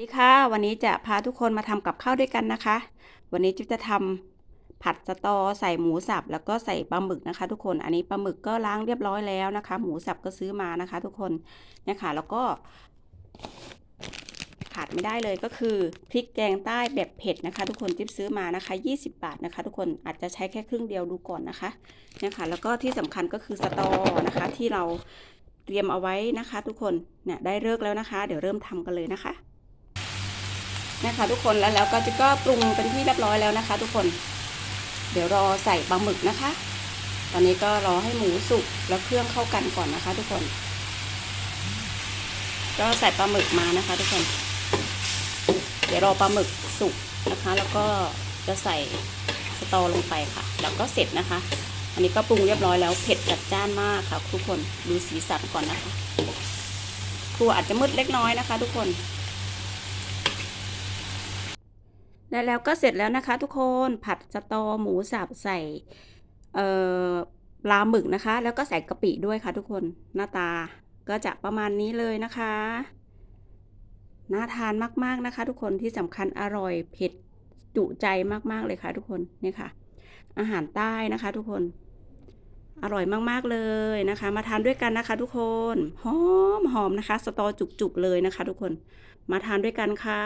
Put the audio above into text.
สวัสดีค่ะวันนี้จะพาทุกคนมาทำกับข้าวด้วยกันนะคะ วันนี้จิ๊บจะทำผัดสตอใส่หมูสับแล้วก็ใส่ปลาหมึกนะคะ ทุกคนอันนี้ปลาหมึกก็ล้างเรียบร้อยแล้วนะคะ หมูสับก็ซื้อมานะคะ ทุกคนเนี่ยค่ะแล้วก็ขาดไม่ได้เลยก็คือพริกแกงใต้แบบเผ็ดนะคะ ทุกคนจิ๊บซื้อมานะคะ 20 บาทนะคะ ทุกคนอาจจะใช้แค่ครึ่งเดียวดูก่อนนะคะเนี่ยค่ะแล้วก็ที่สำคัญก็คือสตอนะคะที่เราเตรียมเอาไว้นะคะ ทุกคนเนี่ยได้เลิกแล้วนะคะ เดี๋ยวเริ่มทำกันเลยนะคะ นะคะทุกคนแล้วแล้วก็จะก็ปรุงเป็นที่เรียบร้อยแล้วนะคะ ทุกคน เดี๋ยวรอใส่ปลาหมึกนะคะ ตอนนี้ก็รอให้หมูสุกแล้วเครื่องเข้ากันก่อนนะคะ ทุกคน ก็ใส่ปลาหมึกมานะคะ ทุกคน เดี๋ยวรอปลาหมึกสุกนะคะ แล้วก็จะใส่สตอลงไปค่ะ แล้วก็เสร็จนะคะ อันนี้ก็ปรุงเรียบร้อยแล้วเผ็ดจัดจ้านมากค่ะ ทุกคนดูสีสันก่อนนะคะครัวอาจจะมืดเล็กน้อยนะคะ ทุกคน และแล้วก็เสร็จแล้วนะคะทุกคนผัดสตอหมูสับใส่เอ่อปลาหมึกนะคะ แล้วก็ใส่กะปิด้วยค่ะทุกคนหน้าตาก็จะประมาณนี้เลยนะคะน่าทานมากๆนะคะ ทุกคนที่สำคัญอร่อยเผ็ดจุใจมากๆเลยค่ะ ทุกคนนี่ค่ะ อาหารใต้นะคะ ทุกคน อร่อยมากๆเลยนะคะ มาทานด้วยกันนะคะ ทุกคนหอมหอมนะคะ สตอจุกๆเลยนะคะ ทุกคนมาทานด้วยกันค่ะ